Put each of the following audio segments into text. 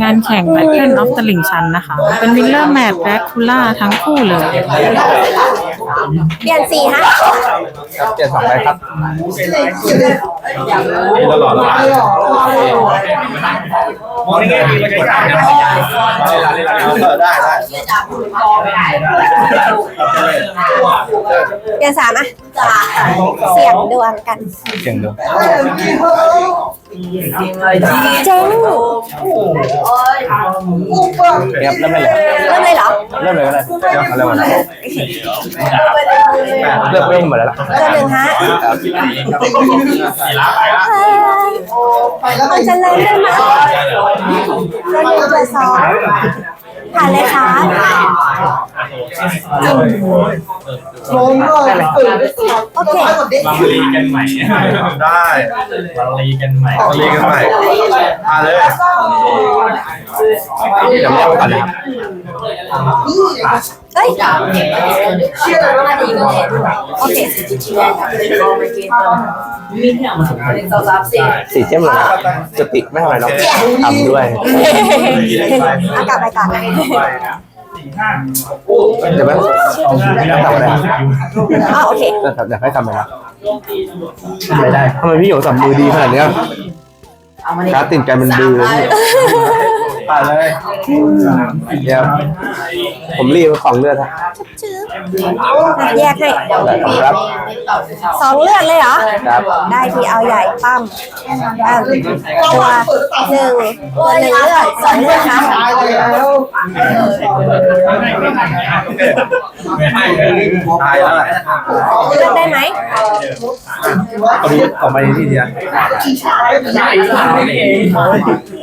งานแข่ง Battle of ตลิ่งชันนะคะ เป็นวิลเลอร์แมทแดกคูล่าทั้งคู่เลย เปลี่ยนสีฮะเจ็ดสองใบครับตลอดเวลามองในแง่ดีมันก็ได้นะได้ได้เปลี่ยนสามอะเสียงดวงกัน เสียงดูเจ๊งเงียบเริ่มเลยเริ่มเลยเหรอเริ่มเลยก็ได้เดี๋ยวอะไรวะเริ่มเริ่มหมดแล้วล่ะเจอหนึ่งฮะมันจะเริ่มได้ไหมเจอหนึ่งเจอสอง ผ่านเลยค่ะโอเคมาลีกันใหม่ได้มาลีกันใหม่มาลีกันใหม่มาเลย เดี๋ยวเรียกก่อนเลยครับเฮ้ยโอเคสีเข้มเลยนะสติไม่ทำอะไรหรอกทำด้วยเอากลับไปก่อนนะเดี๋ยวแม่งทำอะไรอ๋อโอเคอยากให้ทำอะไรนะไม่ได้ทำไมพี่หยงสับมือดีขนาด เนี้ยการดติ่นกันมันดื้อเลยผ่า นเลยเดี๋ยวผมรีบของเลือดฮะแยกให้ครับ สองเลือดเลยเหรอ ครับ ได้ที่เอาใหญ่ปั้มปั้มตัวหนึ่งตัวหนึ่งเลือดสองเลือดครับตายแล้วเลือกได้ไหมตอนนี้ต่อไปที่เดียว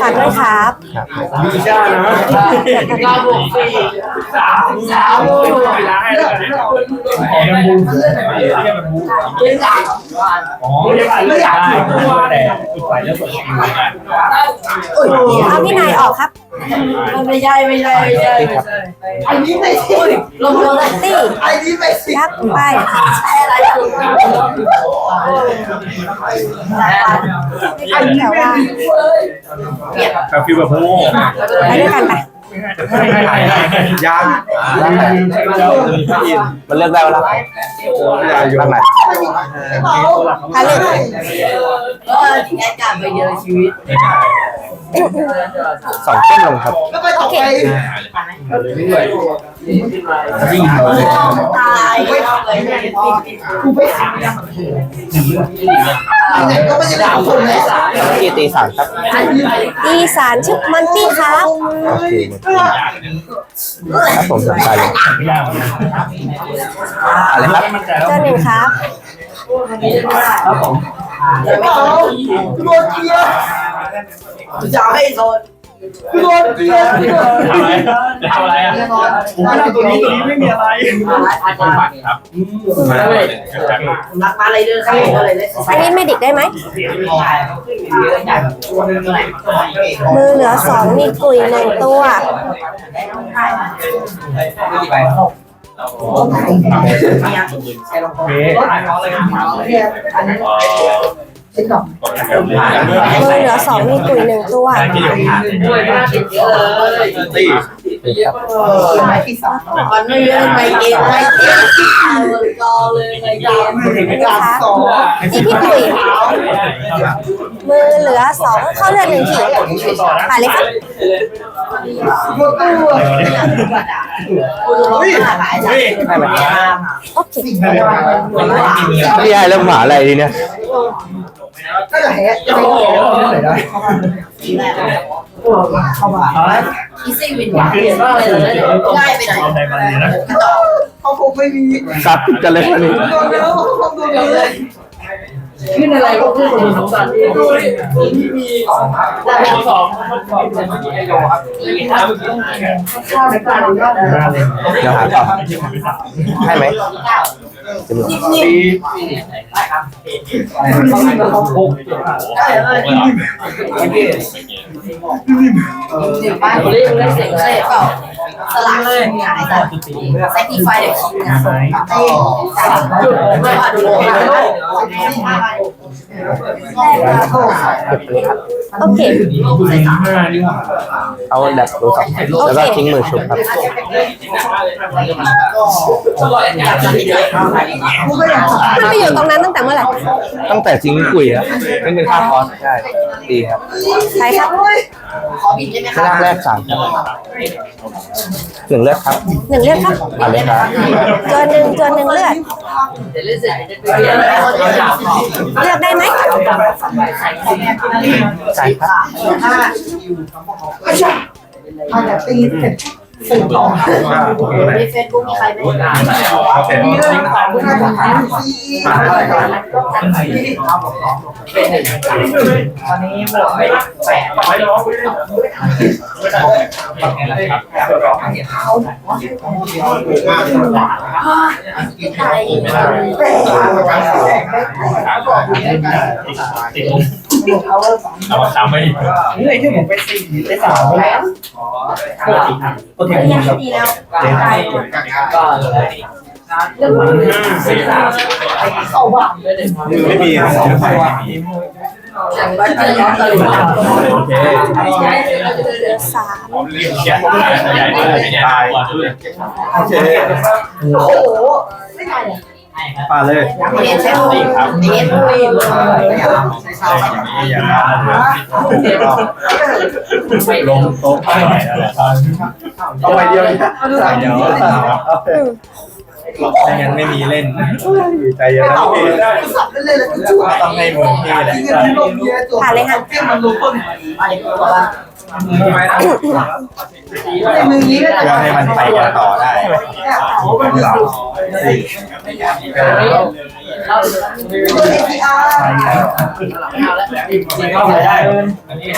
ฝากด้วยครับมีชานะก้าบวกสี่สามสามของมันบูเพื่อนเรียกมันบูอ๋อเรียกอะไรได้แต่อีกฝ่ายเลือกส่วนเอาพี่นายออกครับไม่ใช่ไม่ใช่ไม่ใช่ไม่ใช่อันนี้ไม่ใช่ลงลงตี้อันนี้ไม่ใช่ครับไปใช่อะไรแต่ว่าแบบฟิวแบบโง่ไปด้วยกันไปยางมันเลือกได้ว่ารักไหนรักไหนพาเลยก็ถึงจะกลับไปเจอชีวิต สองเข้มลงครับโอเคยิ่งเลยตายไปกูไปหาก็ไม่ใช่คนเลยที่ตีสามครับอีสานชื่อมันตี้ครับโอเคครับผมสนใจเลยอะไรครับเจอหนึ่งครับครับผมไม่เอาโดนเกียร์ จะให้โดนโดนเกียร์ทำอะไรทำอะไรอะตัวนี้ตัวนี้ไม่มีอะไรครับนักมาอะไรเดินใครอะไรเลยอันนี้เมดิกได้ไหมมือเหลือสองมีกุยหนึ่งตัวโอ เคมือเหลือสองมีกุยหนึ่งตัวตีมันไม่เรื่องไปเกมไปเกมรอเลยไปเกมครับที่พี่กุยมือเหลือสองเข้าเลือดหนึ่งขีดผ่านเลยครับให้ไหมโอเคพี่ให้เริ่มหาอะไรดีเนี่ย อีซี่วินว่าอะไรเลยง่ายไปหน่อยเอาในมันเลยนเขาคงไม่มีซับกันเลยอันนี้โดนแล้วโดนเลย ขึ้นอะไรก็ขึ้นคนดูสงสารที่มีสองแต่สองสองเป็นที่ไอโยครับข้าวในการดูได้เดี๋ยวหาต่อให้ไหมจำนวนเขาโกงใช่เลยโอเคบ้านเล่นเล่นเสร็จเลยเปล่าสลักเลยงานไอ้สัตว์ไซติไฟเด็กจุดไม่ผ่านดูโลก trabalho โอเค เอาแบบโทรศัพท์แล้วก็ทิ้งมือชุบครับมันไปอยู่ตรงนั้นตั้งแต่เมื่อไหร่ตั้งแต่ทิ้งกุยอะไม่เป็นค่าคอสใช่ดีครับใครครับแรกแรกสามครับหนึ่งเลือดครับหนึ่งเลือดครับอาเลยครับตัวหนึ่งตัวหนึ่งเลือดเลือกได้ไหมใช่ครับอาจจะตีเสร็จ สื่อต่อในเฟซบุ๊กมีใครไหมมีเรื่องของผู้ชายของซีวันนี้บวกไปแปดร้อยร้อยเอา เอามาทำไปอีกเฮ้ยที่ผมไปสี่ไปสามแล้วโอเคยังไม่ดีแล้วก็เลยเรื่องมันสี่สามเข้าว่างเลยไม่มีอย่างไรจะย้อนตลิ่งโอเคเหลือสามเรียกแกะใหญ่เลยเนี่ยตายด้วยโอเคโอ้โหไม่ได้ ปาเลยเรียนใช่ไหมเรียนไม่ลงโต๊ะไปเอาไปเดียวนะเดี๋ยวไม่งั้นไม่มีเล่นใจเย็นนะพี่สับเล่นเลยต้องให้มือพี่แหละที่กันลงเยอะตัวผ่านเลยครับเที่ยมันลงต้นไอ้ตัวละใน มือนี้ก็เพื่อให้มันไปกันต่อได้เขาเป็นสาวสี่เราห้าไปได้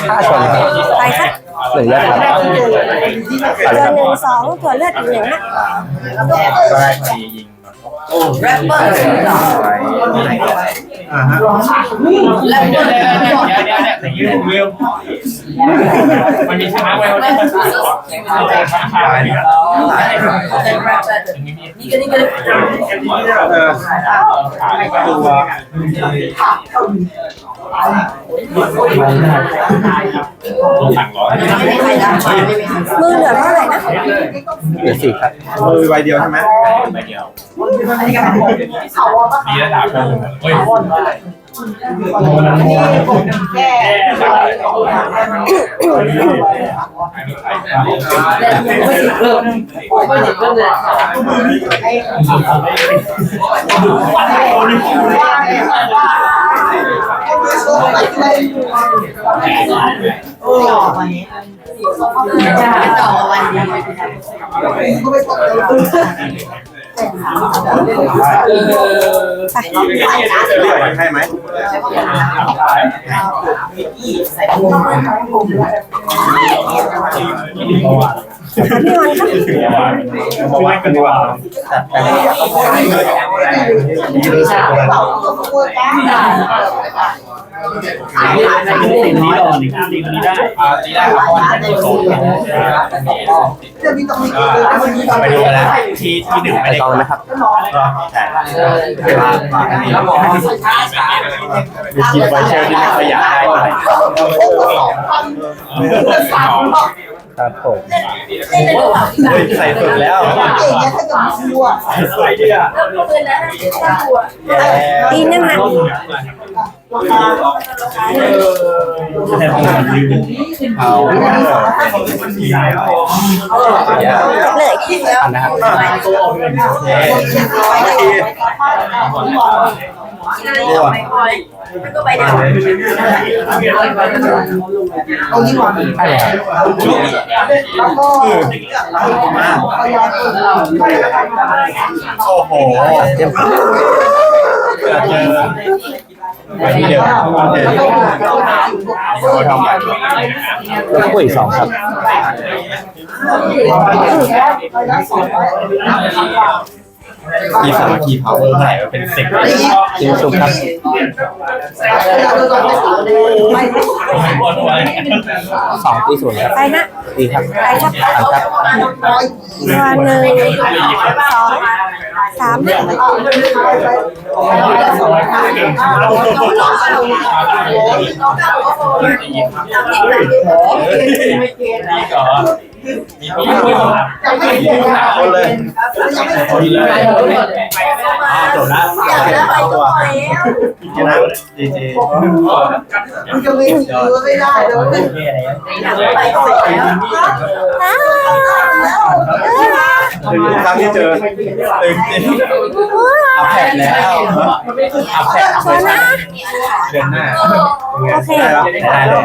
ถ้าชนครับไปครับหนึ่งเลือดครับตัวหนึ่งสองตัวเลือดอีกหนึ่งนะก็ได้พอดียิงแรปเปอร์อ่าฮะแรปเปอร์อย่างนี้ผมเร็ว มันมีชนะไว้วันนี้นี่ก็นี่ก็เออตัวต้องสั่งร้อยมือเหลือเท่าไหร่นะเหลือสี่ครับมือใบเดียวใช่ไหมใบเดียวอันนี้ก็เขาว่าดีระดับเฮ้ย แค่ไม่ติดเพิ่มไม่ติดเพิ่มเลยโอ้ยต่อวันนี้ก็ไม่ตก เลยให้ไหมใส่ถุงหาพี่วันครับบอกว่ากันดีกว่าแต่แต่ดีรู้สึกว่าเป่าตัวตั วแก้สิ่งนี้ก่อนอีกสิ่งนี้ได้ดีได้ครับจะมีตรงนี้ไปดูกันแล้วทีทีหนึ่งไปไม่ได้กองนะครับใช่แล้วหมอมีทีมไวเชอร์ที่ไม่ค่อยอยากได้เท่าไหร่ครับผมใส่สุดแล้วสวยดีอะตีนั่นนะ แต่ผมลืมเอาเลยอันนะครับตัวออกเงินเย้เรียกว่าตรงนี้ก่อนชุดแล้วก็โอ้โหเตรียมเจอ ไปที่เดิมเขาทำไปแล้วก็อีกสองครับมีสามัคคีพาวเวอร์เท่าไหร่ว่าเป็นสิบทีมสุขครับสองตีศูนย์ครับไปนะตีครับไปครับอ่านครับตัวหนึ่งสอง สามนี่ก่อนมีมีมีคนเลยอ่าจบแล้วตัวชนะดีเจมันจะมีถือไม่ได้เลยอ้าว ทุกครั้งที่เจอตึงจริงอัพแพกแล้วอัพแพกขอนะเดือนหน้าโอเคได้แล้วได้เลย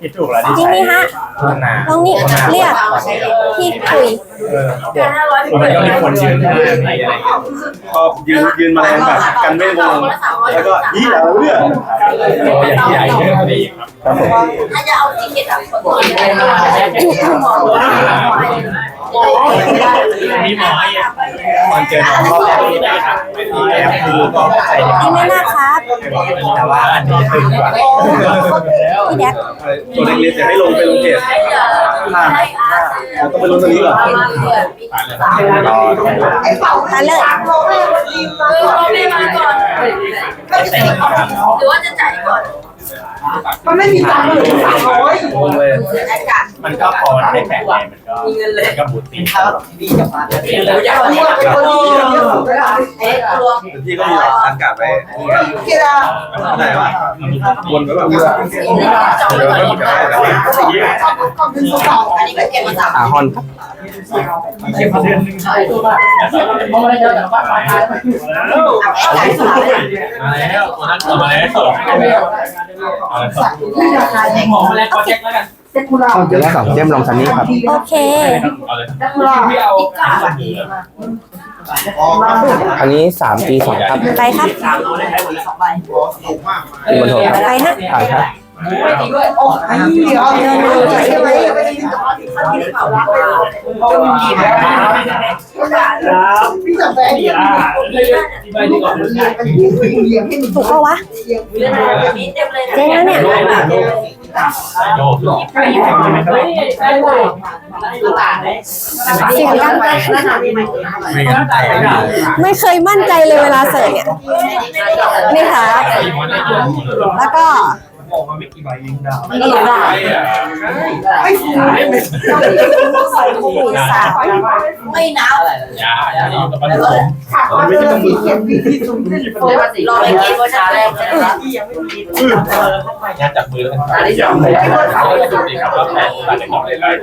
คิดถูกแล้วที่นี่ใช้นี่ฮะพัฒนาน้องนี่เรียกพี่คุยมันก็มีคนยืนข้างหน้าอะไรอย่างเงี้ยชอบยืนยืนแมลงแบบกันไม่วงแล้วก็ยี่แล้วเรื่องโตอย่างที่ใหญ่เยอะไปอีกครับครับผมถ้าจะเอาติเก็ตอะ มีหมอตอนเจอน้องรอบแรกที่ได้ครับแอบคือก็ใจดีนี่ไม่น่าครับแต่ว่าอันนี้ตึงกว่าพี่แดกตัวเล็กๆจะให้ลงไปลงเพจห้าเราต้องไปลงตรงนี้ก่อนรอมาเลยมาก่อนหรือว่าจะจ่ายก่อน มันไม่มีตังค์เลยสามร้อยลงเลยมันก็พอมันได้แปะมันก็มันก็บูตติ้งอยากรู้ว่าเป็นคนดีเยอะสุดเลยอะพี่ก็มีอากาศไปกีฬาไหนวะวนไปแบบเดี๋ยวก็จะได้แล้วอันนี้ก็เก็บมาสามอาฮอนครับเก็บมาเดือนนึงใช่ตัวบ้านมองอะไรเยอะแต่บ้านมาแล้วมาแล้ววันนั้นมาแล้วสองเอาละครับที่ราคาแพงหมอมาแล้วก็เช็คแล้วกันเซ็กุล่าเดี๋ยวแรกสองเจมลองซันนี่ครับโอเคเอาเลยเซ็กุล่าที่เอาอันนี้สามตีสองครับไปครับตีบนโถครับไปนะ ผ่านครับโอ้ยเดี๋ยวเดี๋ยวใช่ไหมไม่ได้ที่พี่จะแฟนที่อะที่ไปที่ก่อนเรียนกันที่เรียนให้หนึ่งถูกปะวะเล่นแบบนี้เต็มเลยเจ๊งแล้วเนี่ยโยกเสียงดังไม่งั้นใจไม่ได้ไม่เคยมั่นใจเลยเวลาเสิร์ฟเนี่ยนี่ค่ะ แล้วก็ บอกมาไม่กี่ใบยิงดาวนี่ได้ไม่ถูกสี่สามไม่นับอย่าอย่าอยู่กับมันผมขาดความเป็นสีเขียนสีที่สูงขึ้นรอไปกินว่าชาแรกใช่ไหมงานจับมือแล้วกันอันนี้ยังไม่ได้จุดดีครับแล้วแต่ตัดในของเลยเลย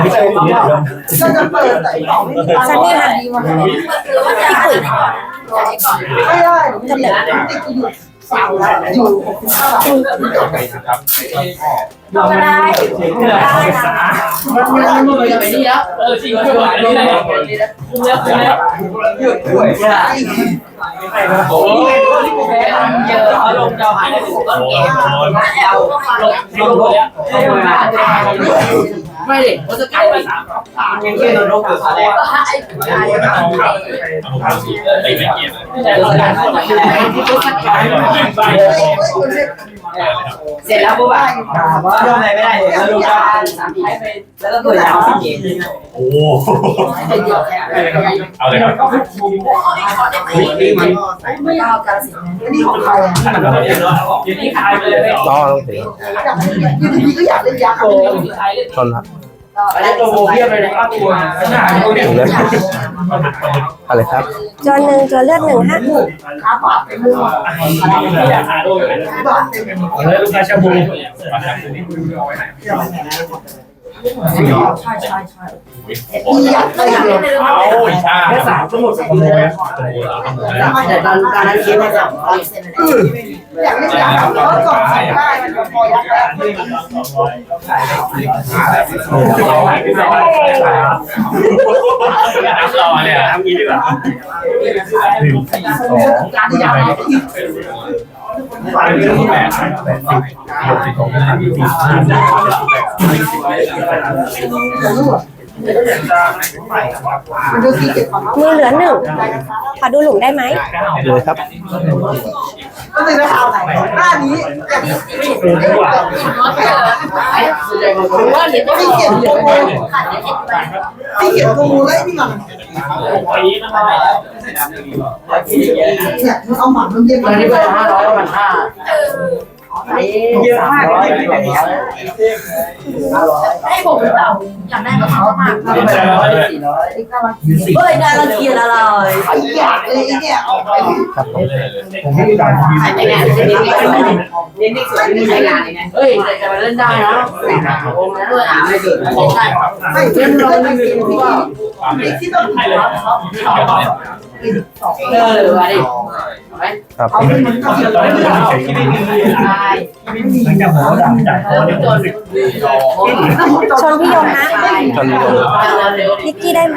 ไม่ใช่คนนี้หรอกก็จะเปิดแต่ของไม่มีซันนี่ค่ะหรือว่าจะจ่ายก่อนจ่ายก่อนไม่ได้จะเหลือติดอยู่สามแล้วอยู่ห้าบาทครับก็ได้ได้นะมันมันมันไปนี่แล้วเออจริงด้วยอันนี้เลยคุ้มแล้วคุ้มแล้วหยุดด้วยโอ้ยแพ้เยอะเอาลงจะหายได้ถึงต้นเกมเอาก็มาลงลง ตัวเนี้ยไม่ดิวัตถุกรรมไปสามยังแค่โดนลงตัวแรกไอ้ผู้ชายเอาเอาสีตีไม่เกียรติแต่เราการคนไหนที่ก็สักการเสร็จแล้วปุ๊บอะยอมอะไรไม่ได้เลยแล้วลูกก็สามทีไปแล้วก็ตัวยาวสี่เกมโอ้เอาเลยครับนี่มันไม่เอาการสินี่ของใครอะอยู่ที่ขายไปเลยก็ต้องถืออยู่ดีๆก็อยากเล่นยาโกงที่ขายเลยชนครับ อันนี้ตัวโมเพียบเลยนะครับตัวสนามถึงเลือดอะไรครับจนหนึ่งตัวเลือดหนึ่งฮะขาปากเป็นมือ อยากหาด้วยบาทเต็มเลยลูกค้าชาบูเอาอีกชาแค่สามก็หมดสิบเลยแต่ตอนตอนนั้นคิดว่าสามร้อยอยากเล่นยักษ์แล้วก็สองได้มันพอยักษ์แล้วรอเนี่ยทำงี้ดีกว่าหนึ่งสอง ไปเรื่องแปดแปดสิบหกสิบสองห้าสิบสี่ห้าสิบหกมันดูสีเก็บของมือเหลือหนึ่งขอดูหลุมได้ไหมเลยครับก็เลยนะหน้านี้คูณดีกว่าผมว่าเดี๋ยวต้องเขียนตัวที่เขียนตัวเลยพี่หลังปีนะครับ เนี่เอาหมันมันเย็นตอนนี้เป็นห้าร้อยมันห้า เยอะมากเลยห้าร้อยให้ผมเป็นเต่าอยากได้ก็เขามากสี่ร้อยสี่ร้อยเฮ้ยได้ละเกียร์อะไรไอ้อยากเลยเนี่ยผมไม่ได้ดังทีใช่ไงเด็กๆเด็กๆสวยไม่ใช่งานไงเฮ้ยแต่มันเล่นได้นะโอ้ยด้วยอะไม่เกิดไม่ใช่ไม่เล่นเราไม่เป็นที่ว่าที่ต้องให้เลยเออมาดิไหมครับเอาเป็นมันก็เขียนตอนไว้นี้ไม่เราได้เฉยที่ไม่มีหลังจากหัวดังจากคอเนี่ยรู้สึกชนพี่ยงนะ ชนลงนิกกี้ได้ไหม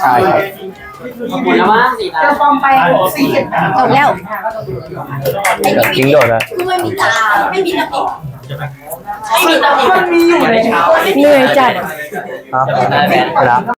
ใช่ครับหมดแล้วมั้งสี่ล้าจะฟอมไปสีเขียนจบแล้วอยากทิ้งโดดนะคือไม่มีตาไม่มีตาไม่มีตามันมีอยู่ในเหนื่อยจัดครับไปละ